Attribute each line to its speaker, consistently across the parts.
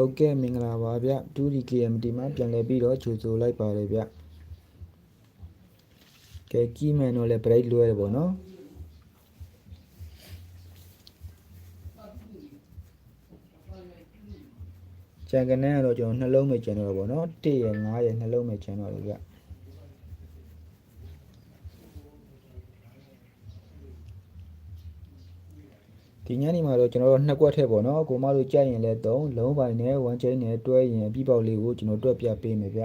Speaker 1: ဟုတ်ကဲ့မင်္ဂလာပါဗျ 2D KMT မှာပြန်လည်ပြီးတော့ကြိုဆိုလိုက်ပါတယ်ဗျကဲကြီးမယ်တော့လည်း break လွဲတယ်ပေါ့နော်ကြံကနေကတော့ကျွန်တော်နှလုံးပဲကျန်တော့ပေါ့နော်1ရယ်5ရယ်နှလုံးပဲကျန်တော့တယ်ဗျ ဒီညနေမှာတော့ကျွန်တော်တို့နှစ်ကွက်ထက်ပေါ့နော်ကိုမတို့ကြိုက်ရင်လည်း3လုံးပိုင်နဲ့1 chain နဲ့တွဲရင်အပြီးပေါက်လေးကိုကျွန်တော်တွက်ပြပေးမယ်ဗျ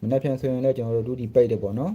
Speaker 1: မနေ့ပြန်ဆိုရင်လည်းကျွန်တော်တို့ဒုတိပိတ်တယ်ပေါ့နော်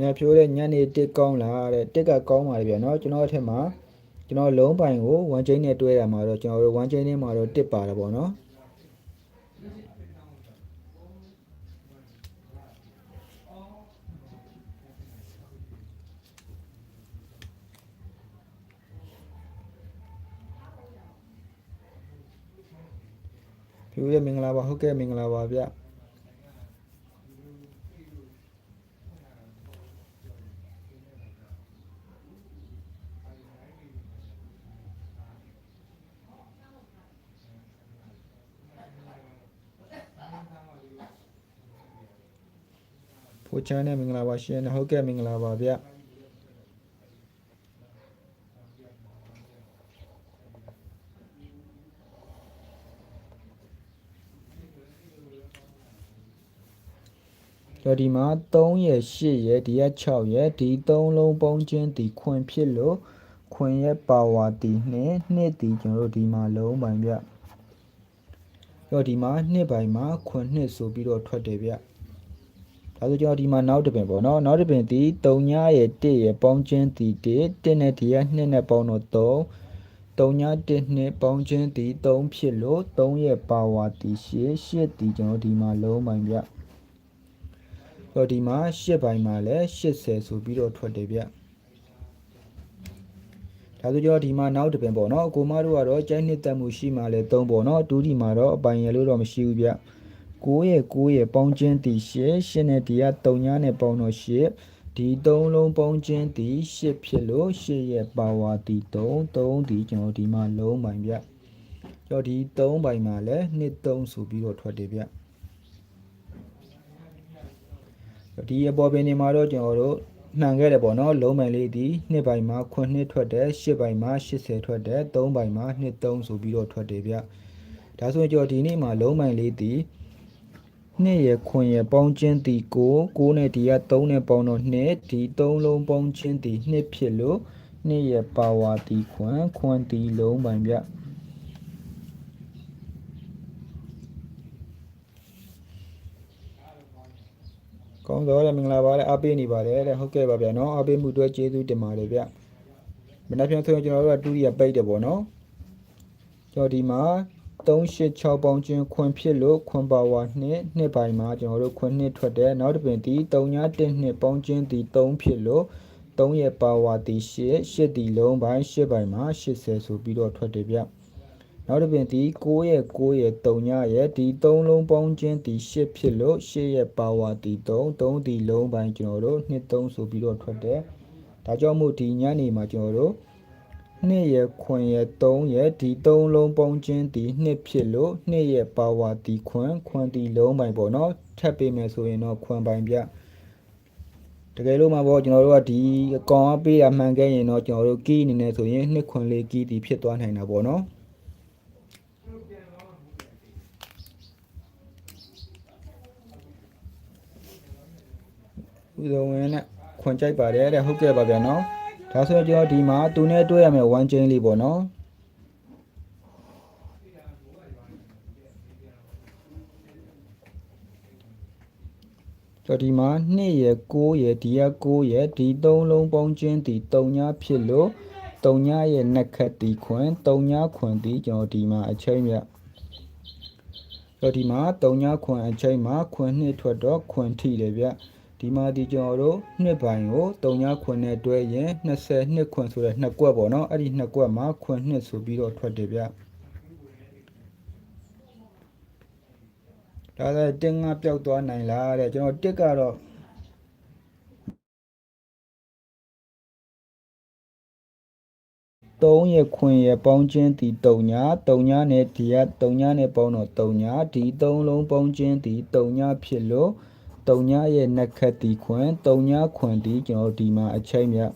Speaker 1: မြတ်ဖြိုးတဲ့ညနေတစ်ကောင်းလားတဲ့တစ်ကကောင်းပါလေဗျာနော်ကျွန်တော်အထက်မှာကျွန်တော်လုံးပိုင်ကို1 chain နဲ့တွဲတာမှာတော့ကျွန်တော်တို့1 chain နဲ့မှာတော့တစ်ပါတာပေါ့နော်ဖြိုးရဲ့မင်္ဂလာပါဟုတ်ကဲ့မင်္ဂလာပါဗျာ ဖိုချမ်းနဲ့မင်္ဂလာပါရှင်ဟုတ်ကဲ့မင်္ဂလာပါဗျကျော်ဒီမှာ3ရယ်8ရယ်ဒီက6ရယ်ဒီ3လုံးပေါင်းချင်းဒီခွင်ဖြစ်လို့ခွင်ရဲ့ပါဝါတီနဲ့နှစ်ဒီကျွန်တော်တို့ဒီမှာလုံးပိုင်ဗျကျော်ဒီမှာနှစ်ပိုင်မှာခွင်နှစ်ဆိုပြီးတော့ထွက်တယ်ဗျ ဒါဆိုကျွန်တော်ဒီမှာနောက်တစ်ပင်ပေါ့နော်နောက်တစ်ပင်ဒီ3ညရဲ့1ရဲ့ပေါင်းချင်းဒီ1 1နဲ့ဒီက2နဲ့ပေါင်းတော့3 3ည1နဲ့ပေါင်းချင်းဒီ3ဖြစ်လို့3ရဲ့ပါဝါဒီ8 8ဒီကျွန်တော်ဒီမှာလုံးပိုင်ဗျဆိုတော့ဒီမှာ8ပိုင်းမှာလည်း80ဆိုပြီးတော့ထွက်တယ်ဗျဒါဆိုကျွန်တော်ဒီမှာနောက်တစ်ပင်ပေါ့နော်အကိုမတို့ကတော့ကျိုင်းနှစ်တက်မှုရှိမှလည်း3ပေါ့နော်ဒူးဒီမှာတော့အပိုင်ရလို့တော့မရှိဘူးဗျ 9ရဲ့9ရဲ့ပေါင်းချင်းတီ8 8နဲ့ဒီက3ညနဲ့ပေါင်းတော့8ဒီ3လုံးပေါင်းချင်းတီ8ဖြစ်လို့8ရဲ့ပါဝါတီ3 3ဒီကျွန်တော်ဒီမှာလုံးပိုင်ဗျကျွန်တော်ဒီ3ပိုင်မှာလည်း2 3ဆိုပြီးတော့ထွက်တယ်ဗျဒီအပေါ်ပင်နေမှာတော့ကျွန်တော်တို့နှံခဲ့တယ်ပေါ့နော်လုံးပိုင်လေးဒီ2ပိုင်မှာ9နှစ်ထွက်တယ်10ပိုင်မှာ80ထွက်တယ်3ပိုင်မှာ2 3ဆိုပြီးတော့ထွက်တယ်ဗျဒါဆိုရင်ကျွန်တော်ဒီနေ့မှာလုံးပိုင်လေးဒီ နှစ်ရခွင်ရပေါင်းချင်းတီကို6နဲ့ဒီက3နဲ့ပေါင်းတော့2ဒီ3လုံးပေါင်းချင်းတီ2ဖြစ်လို့နှစ်ရပါဝါတီခွင်ခွင်တီလုံးပိုင်ဗျကောင်းတော့လည်းမင်္ဂလာပါလေအားပေးနေပါတယ်တဲ့ဟုတ်ကဲ့ပါဗျာနော်အားပေးမှုအတွက်ကျေးဇူးတင်ပါတယ်ဗျမနေ့ပြန်ဆိုရင်ကျွန်တော်တို့ကတူရီရပိတ်တယ်ပေါ့နော်ကျွန်တော်ဒီမှာ 386ပေါင်းချင်းခွန်ဖြစ်လို့ခွန်ပါဝါနှစ်နှစ်ပိုင်းမှာကျွန်တော်တို့ခွန်နှစ်ထွက်တယ်နောက်တစ်ပင်ဒီ3ည1နှစ်ပေါင်းချင်းဒီ3ဖြစ်လို့3ရဲ့ပါဝါဒီ8 8ဒီလုံးပိုင်း8ပိုင်းမှာ80ဆိုပြီးတော့ထွက်တယ်ဗျနောက်တစ်ပင်ဒီ9ရဲ့9ရဲ့3ညရဲ့ဒီ3လုံးပေါင်းချင်းဒီ8ဖြစ်လို့8ရဲ့ပါဝါဒီ3 3ဒီလုံးပိုင်းကျွန်တော်တို့2 3ဆိုပြီးတော့ထွက်တယ်ဒါကြောင့်မို့ဒီညနေမှာကျွန်တော်တို့ နှစ်ရခွင်ရ3ရဒီ3လုံးပေါင်းချင်းဒီနှစ်ဖြစ်လို့နှစ်ရပါဝါဒီခွင်ခွင်ဒီလုံးပိုင်ပေါ့နော်ထပ်ပေးမယ်ဆိုရင်တော့ခွင်ပိုင်ပြတကယ်လို့မှာပေါ့ကျွန်တော်တို့ကဒီအကောင်အပေးတာမှန်ခဲ့ရင်တော့ကျွန်တော်တို့ကီးအနေနဲ့ဆိုရင်နှစ်ခွင်လေးကီးဒီဖြစ်သွားနိုင်တာပေါ့နော်ဥဒဝင်နဲ့ခွန်ကြိုက်ပါတယ်တဲ့ဟုတ်ကဲ့ပါဗျာနော် ဒါဆိုရင်ကျွန်တော်ဒီမှာသူနဲ့တွဲရမယ်1 chain လေးပေါ့နော်ကျွန်တော်ဒီမှာ2ရယ်6ရယ်ဒီက6ရယ်ဒီ3လုံးပေါင်းချင်းဒီ3ညဖြစ်လို့3ညရဲ့နှက်ခတ်ဒီခွင်3ညခွင်ဒီကျွန်တော်ဒီမှာအချိန်မြတ်ကျွန်တော်ဒီမှာ3ညခွင်အချိန်မှာခွင်နှစ်ထွက်တော့ခွင်ထိတယ်ဗျ ဒီမှာဒီကျွန်တော်တို့နှစ်ပိုင်းကို3ညခွင်နဲ့တွဲရင်22ခွင်ဆိုတဲ့နှစ်ကွက်ပေါ့နော်အဲ့ဒီနှစ်ကွက်မှာခွင်နှစ်ဆိုပြီးတော့ထွက်တယ်ဗျဒါလည်းတင်ငါပျောက်သွားနိုင်လားတဲ့ကျွန်တော်တစ်ကတော့3ရခွင်ရပေါင်းချင်းဒီ3ည3ညနဲ့ဒီက3ညနဲ့ပေါင်းတော့3ညဒီ3လုံးပေါင်းချင်းဒီ3ညဖြစ်လို့ 3ညရဲ့နှက်ခတ်ဒီခွင်3ညခွင်ဒီကျွန်တော်ဒီမှာအချိန်မြတ်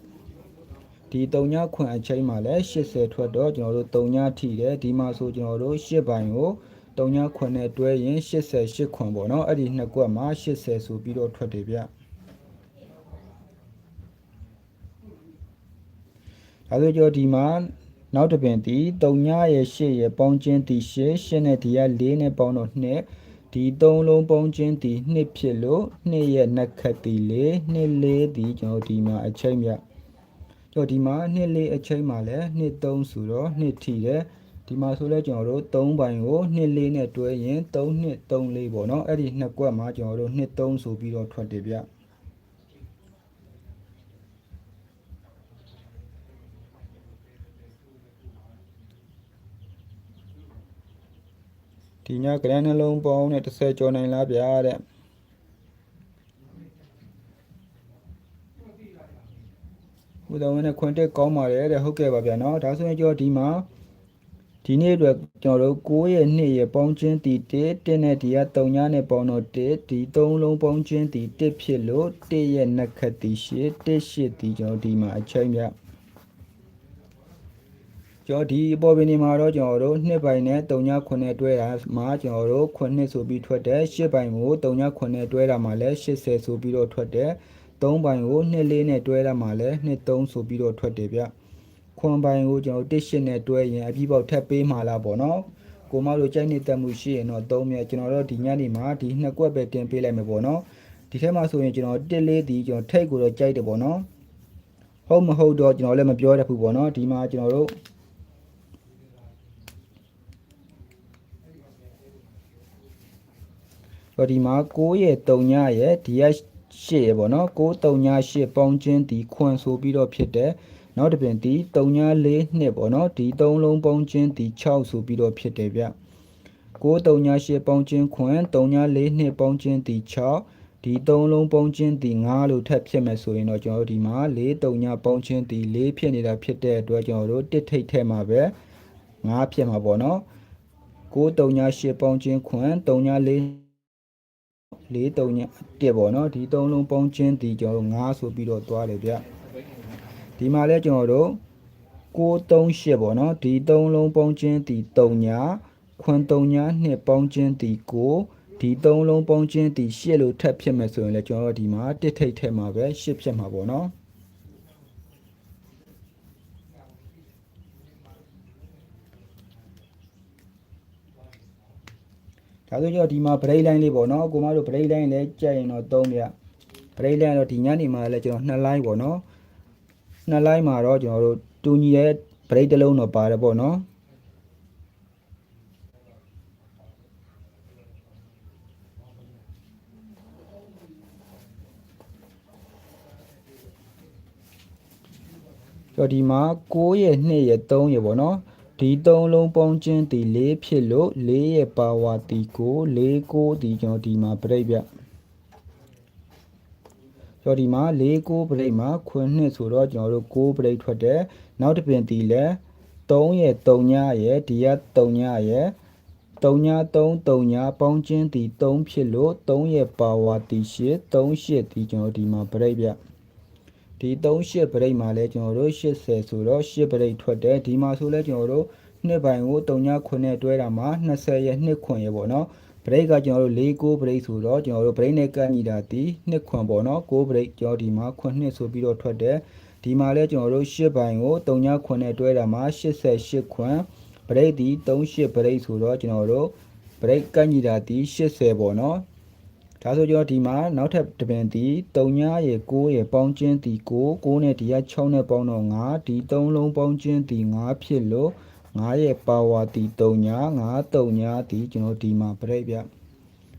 Speaker 1: ဒီ3ညခွင်အချိန်မှာလည်း80ထွက်တော့ကျွန်တော်တို့3ညထိတယ်ဒီမှာဆိုကျွန်တော်တို့8ပိုင်းကို3ညခွင်နဲ့တွဲရင်88ခွင်ပေါ့နော်အဲ့ဒီနှစ်ကွက်မှာ80ဆိုပြီးတော့ထွက်တယ်ဗျဒါဆိုကြောဒီမှာနောက်တစ်ပင်ဒီ3ညရဲ့8ရဲ့ပေါင်းချင်းဒီ8 8နဲ့ဒီက4နဲ့ပေါင်းတော့2 ဒီ3လုံးပေါင်းချင်းဒီ2ဖြစ်လို့2ရဲ့နှက်ခတ်ဒီ4 2 4ဒီကျွန်တော်ဒီမှာအချိန်မြကျွန်တော်ဒီမှာ2 4အချိန်မှာလည်း2 3ဆိုတော့2ထိတယ်ဒီမှာဆိုလဲကျွန်တော်တို့3ပိုင်းကို2 4နဲ့တွဲရင်3 2 3 4ပေါ့နော်အဲ့ဒီနှစ်ကွက်မှာကျွန်တော်တို့2 3ဆိုပြီးတော့ထွက်တယ်ဗျ ဒီညကရန်နှလုံးပေါင်းနဲ့30ကျော်နိုင်လားဗျာတဲ့ဘုဒ္ဓဝင်းနဲ့ခွန်တက်ကောင်းပါတယ်တဲ့ဟုတ်ကဲ့ပါဗျာနော်ဒါဆိုရင်ကျွန်တော်ဒီမှာဒီနေ့အတွက်ကျွန်တော်တို့9ရဲ့2ရဲ့ပေါင်းချင်းတီ1 1နဲ့ဒီက3ညနဲ့ပေါင်းတော့1ဒီ3လုံးပေါင်းချင်းတီ1ဖြစ်လို့1ရဲ့နှက်ခတ်တီ8 1 8ဒီကျွန်တော်ဒီမှာအချိန်မြ ကျွန်တော်ဒီအပေါ်ပင်ဒီမှာတော့ကျွန်တော်တို့2ပိုင်းနဲ့3ည9နဲ့တွဲတာမှာကျွန်တော်တို့9ဆိုပြီးထွက်တယ်10ပိုင်းကို3ည9နဲ့တွဲတာမှာလည်း80ဆိုပြီးတော့ထွက်တယ်3ပိုင်းကို2 4နဲ့တွဲတာမှာလည်း2 3ဆိုပြီးတော့ထွက်တယ်ဗျခွန်ပိုင်းကိုကျွန်တော်တစ်ရှစ်နဲ့တွဲရင်အပြီးပေါက်ထပ်ပေးမှာလားပေါ့နော်ကိုမတို့ကြိုက်နေတတ်မှုရှိရင်တော့3မြတ်ကျွန်တော်တို့ဒီညနေမှာဒီနှစ်ကွက်ပဲတင်ပေးလိုက်မယ်ပေါ့နော်ဒီထဲမှာဆိုရင်ကျွန်တော်တစ်လေးဒီကျွန်တော်ထိတ်ကိုတော့ကြိုက်တယ်ပေါ့နော်ဟုတ်မဟုတ်တော့ကျွန်တော်လည်းမပြောတတ်ဘူးပေါ့နော်ဒီမှာကျွန်တော်တို့ တော့ဒီမှာ6ရဲ့3ညရဲ့ဒီက8ရဲ့ပေါ့နော်6 3ည8ပေါင်းချင်းဒီခွန်ဆိုပြီးတော့ဖြစ်တယ်နောက်တစ်ပြင်ဒီ3ည4နှစ်ပေါ့နော်ဒီ3လုံးပေါင်းချင်းဒီ6ဆိုပြီးတော့ဖြစ်တယ်ဗျ6 3ည8ပေါင်းချင်းခွန်3ည4နှစ်ပေါင်းချင်းဒီ6ဒီ3လုံးပေါင်းချင်းဒီ9လို့ထပ်ဖြစ်မယ်ဆိုရင်တော့ကျွန်တော်တို့ဒီမှာ4 3ညပေါင်းချင်းဒီ4ဖြစ်နေတာဖြစ်တဲ့အတွက်ကျွန်တော်တို့တစ်ထိတ်ထဲမှာပဲ9ဖြစ်မှာပေါ့နော်6 3ည8ပေါင်းချင်းခွန်3ည4 4 3ည1ပေါ့နော်ဒီ3လုံးပေါင်းချင်းဒီကျွန်တော်တို့9ဆိုပြီးတော့သွားတယ်ဗျဒီမှာလဲကျွန်တော်တို့638ပေါ့နော်ဒီ3လုံးပေါင်းချင်းဒီ3ညခွန်3ည2ပေါင်းချင်းဒီ9ဒီ3လုံးပေါင်းချင်းဒီ8လို့ထပ်ဖြစ်မယ်ဆိုရင်လဲကျွန်တော်တို့ဒီမှာတစ်ထိတ်ထဲမှာပဲ8ဖြစ်မှာပေါ့နော် ဒါဆိုကြောဒီမှာ break line လေးပေါ့နော်ကိုမတို့ break line လည်းကြက်ရင်တော့3ပြ break line တော့ဒီညနေမှာလည်းကျွန်တော်2 line ပေါ့နော်2 line မှာတော့ကျွန်တော်တို့တူညီတဲ့ break တစ်လုံးတော့ပါတယ်ပေါ့နော်ကျော်ဒီမှာ6ရဲ့2ရဲ့3ရဲ့ပေါ့နော် ဒီ3လုံးပေါင်းချင်းဒီ4ဖြစ်လို့4ရဲ့ပါဝါဒီကို4 9ဒီကျွန်တော်ဒီမှာပြိတ်ပြကျော်ဒီမှာ4 9ပြိတ်မှာခွန်းနှစ်ဆိုတော့ကျွန်တော်တို့6ပြိတ်ထွက်တယ်နောက်တစ်ပြင်ဒီလဲ3ရဲ့3ညရဲ့ဒီက3ညရဲ့3ည3 3ညပေါင်းချင်းဒီ3ဖြစ်လို့3ရဲ့ပါဝါဒီ8 3 8ဒီကျွန်တော်ဒီမှာပြိတ်ပြ ဒီ38ပရိတ်မှာလဲကျွန်တော်တို့80ဆိုတော့8ပရိတ်ထွက်တယ်ဒီမှာဆိုလဲကျွန်တော်တို့နှစ်ပိုင်းကို3ည9နဲ့တွဲတာမှာ20ရဲ့2ခွန်ရဲ့ပေါ့နော်ဘရိတ်ကကျွန်တော်တို့၄9ဘရိတ်ဆိုတော့ကျွန်တော်တို့ဘရိတ်နဲ့ကန့်ညီတာဒီနှစ်ခွန်ပေါ့နော်9ဘရိတ်ကျွန်တော်ဒီမှာခွန်နှစ်ဆိုပြီးတော့ထွက်တယ်ဒီမှာလဲကျွန်တော်တို့10ဘိုင်ကို3ညခွန်နဲ့တွဲတာမှာ88ခွန်ဘရိတ်ဒီ38ဘရိတ်ဆိုတော့ကျွန်တော်တို့ဘရိတ်ကန့်ညီတာဒီ80ပေါ့နော် ဒါဆိုကျွန်တော်ဒီမှာနောက်ထပ်တစ်ပင်ဒီ3ညရေ9ရေပေါင်းချင်းဒီ9 9နဲ့ဒီက6နဲ့ပေါင်းတော့9ဒီ3လုံးပေါင်းချင်းဒီ9ဖြစ်လို့9ရဲ့ပါဝါဒီ3ည9 3ညဒီကျွန်တော်ဒီမှာဘရိတ်ဗျ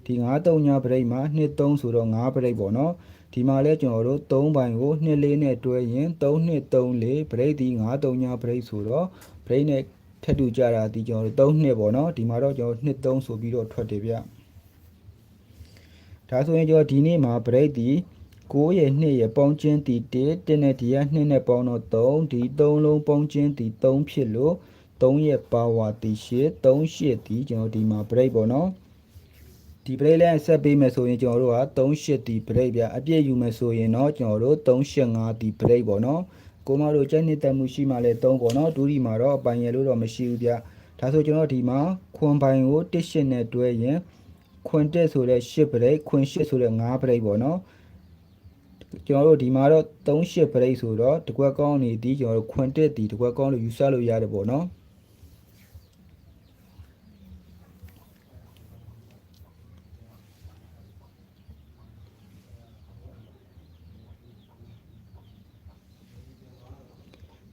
Speaker 1: ဒီ9 3ညဘရိတ်မှာ2 3ဆိုတော့9ဘရိတ်ပေါ့နော်ဒီမှာလဲကျွန်တော်တို့3ဘိုင်ကို2 4နဲ့တွဲရင်3 2 3 4ဘရိတ်ဒီ9 3ညဘရိတ်ဆိုတော့ဘရိတ်နဲ့ထပ်တူကြတာဒီကျွန်တော်တို့3နှစ်ပေါ့နော်ဒီမှာတော့ကျွန်တော်2 3ဆိုပြီးတော့ထွက်တယ်ဗျ ဒါဆိုရင်ကျွန်တော်ဒီနေ့မှာဘရိတ်ဒီ9ရဲ့2ရဲ့ပေါင်းချင်းတီ1 1နဲ့ဒီက2နဲ့ပေါင်းတော့3ဒီ3လုံးပေါင်းချင်းတီ3ဖြစ်လို့3ရဲ့ပါဝါတီ8 3 8ဒီကျွန်တော်ဒီမှာ break ပေါ့နော်ဒီ break လဲဆက်ပေးမယ်ဆိုရင်ကျွန်တော်တို့က3 8ဒီ break ဗျအပြည့်ယူမယ်ဆိုရင်တော့ကျွန်တော်တို့3 8 5ဒီ break ပေါ့နော်ကိုမတို့ကြိုက်နေတဲ့မှုရှိမှလဲ3ပေါ့နော်ဒူဒီမှာတော့အပိုင်ရလို့တော့မရှိဘူးဗျဒါဆိုကျွန်တော်ဒီမှာခွန်ပိုင်ကို1 8နဲ့တွဲရင် ခွန်တက်ဆိုတဲ့8 break ခွန်8ဆိုတဲ့5 break ပေါ့နော်ကျွန်တော်တို့ဒီမှာတော့38 break ဆိုတော့တကွက်ကောင်းနေသည်ကျွန်တော်တို့ခွန်တက်ဒီတကွက်ကောင်းလို့ယူဆလို့ရတယ်ပေါ့နော်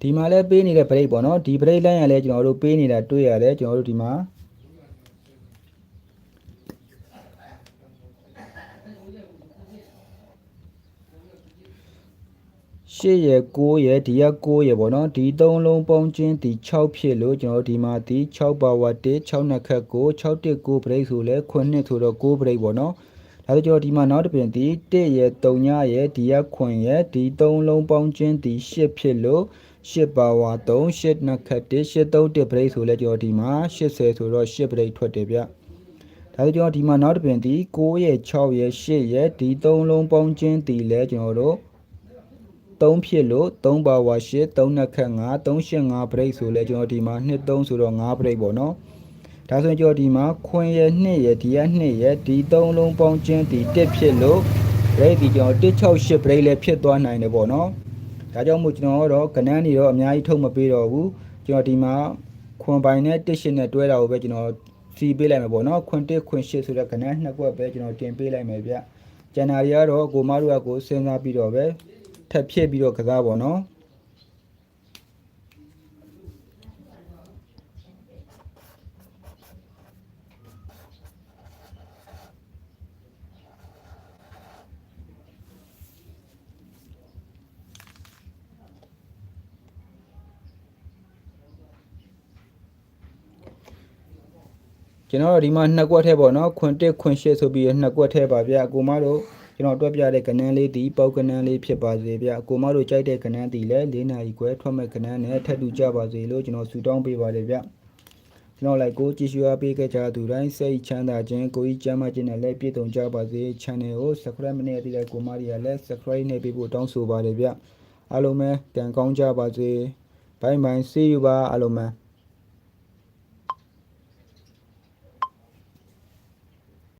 Speaker 1: ဒီမှာလည်းပေးနေတဲ့ break ပေါ့နော်ဒီ break လိုင်းရလဲကျွန်တော်တို့ပေးနေတာတွေ့ရတယ်ကျွန်တော်တို့ဒီမှာ ရှစ်ရယ်9ရယ်ဒီက9ရယ်ပေါ့နော်ဒီသုံးလုံးပေါင်းချင်းဒီ6ဖြစ်လို့ကျွန်တော်တို့ဒီမှာဒီ6ပါဝါ1 6နှစ်ခက်9 6တက်9 break ဆိုလဲ9နှစ်ဆိုတော့9 break ပေါ့နော်ဒါဆိုကျွန်တော်ဒီမှာနောက်တစ်ပြင်ဒီ1ရယ်3ညရယ်ဒီက9ရယ်ဒီ3လုံးပေါင်းချင်းဒီ10ဖြစ်လို့10ပါဝါ3 10နှစ်ခက်1 10 3တက် break ဆိုလဲကျွန်တော်ဒီမှာ80ဆိုတော့10 break ထွက်တယ်ဗျဒါဆိုကျွန်တော်ဒီမှာနောက်တစ်ပြင်ဒီ9ရယ်6ရယ်10ရယ်ဒီ3လုံးပေါင်းချင်းဒီလဲကျွန်တော်တို့ 3ဖြစ်လို့3ပါဝါ8 3နှစ်ခက်5 385 break ဆိုလဲကျွန်တော်ဒီမှာ2 3ဆိုတော့5 break ပေါ့နော်ဒါဆိုရင်ကျွန်တော်ဒီမှာခွင်ရ2ရဒီက2ရဒီ3လုံးပေါင်းချင်းဒီ1ဖြစ်လို့ break ဒီကျွန်တော်168 break လည်းဖြစ်သွားနိုင်တယ်ပေါ့နော်ဒါကြောင့်မို့ကျွန်တော်တော့ကနန်းနေတော့အများကြီးထုတ်မပေးတော့ဘူးကျွန်တော်ဒီမှာခွန်ပိုင်နဲ့1နဲ့တွဲတာကိုပဲကျွန်တော်စီပေးလိုက်မယ်ပေါ့နော်ခွန်1ခွန်8ဆိုတဲ့ကနန်းနှစ်ကွက်ပဲကျွန်တော်တင်ပေးလိုက်မယ်ဗျကျန်တာတွေကတော့ကိုမတို့ကကိုစဉ်းစားပြီးတော့ပဲ ထပ်ဖြစ်ပြီးတော့ကစားပါတော့ကျွန်တော်တို့ဒီမှာနှစ်ကွက်ထဲပေါ့နော်ခွန်1ခွန်8ဆိုပြီးနှစ်ကွက်ထဲပါဗျအကိုမတို့ ကျွန်တော်တွက်ပြတဲ့ကနန်းလေးဒီပေါက်ကနန်းလေးဖြစ်ပါစေဗျအကိုမတို့ကြိုက်တဲ့ကနန်းဒီလည်း၄နာရီခွဲထွက်မဲ့ကနန်းနဲ့ထပ်တူကြပါစေလို့ကျွန်တော်ဆုတောင်းပေးပါတယ်ဗျကျွန်တော်လိုက်ကိုကြည့်ရှုအားပေးခဲ့ကြသူတိုင်းစိတ်ချမ်းသာခြင်းကိုကြီးကျမ်းမာခြင်းနဲ့လည်းပြည့်စုံကြပါစေ channel ကို subscribe မနေသေးတဲ့ကိုမတွေကလည်း subscribe နေပေးဖို့တောင်းဆိုပါတယ်ဗျအားလုံးပဲကံကောင်းကြပါစေဘိုင်ဘိုင် see you ပါအားလုံးပဲ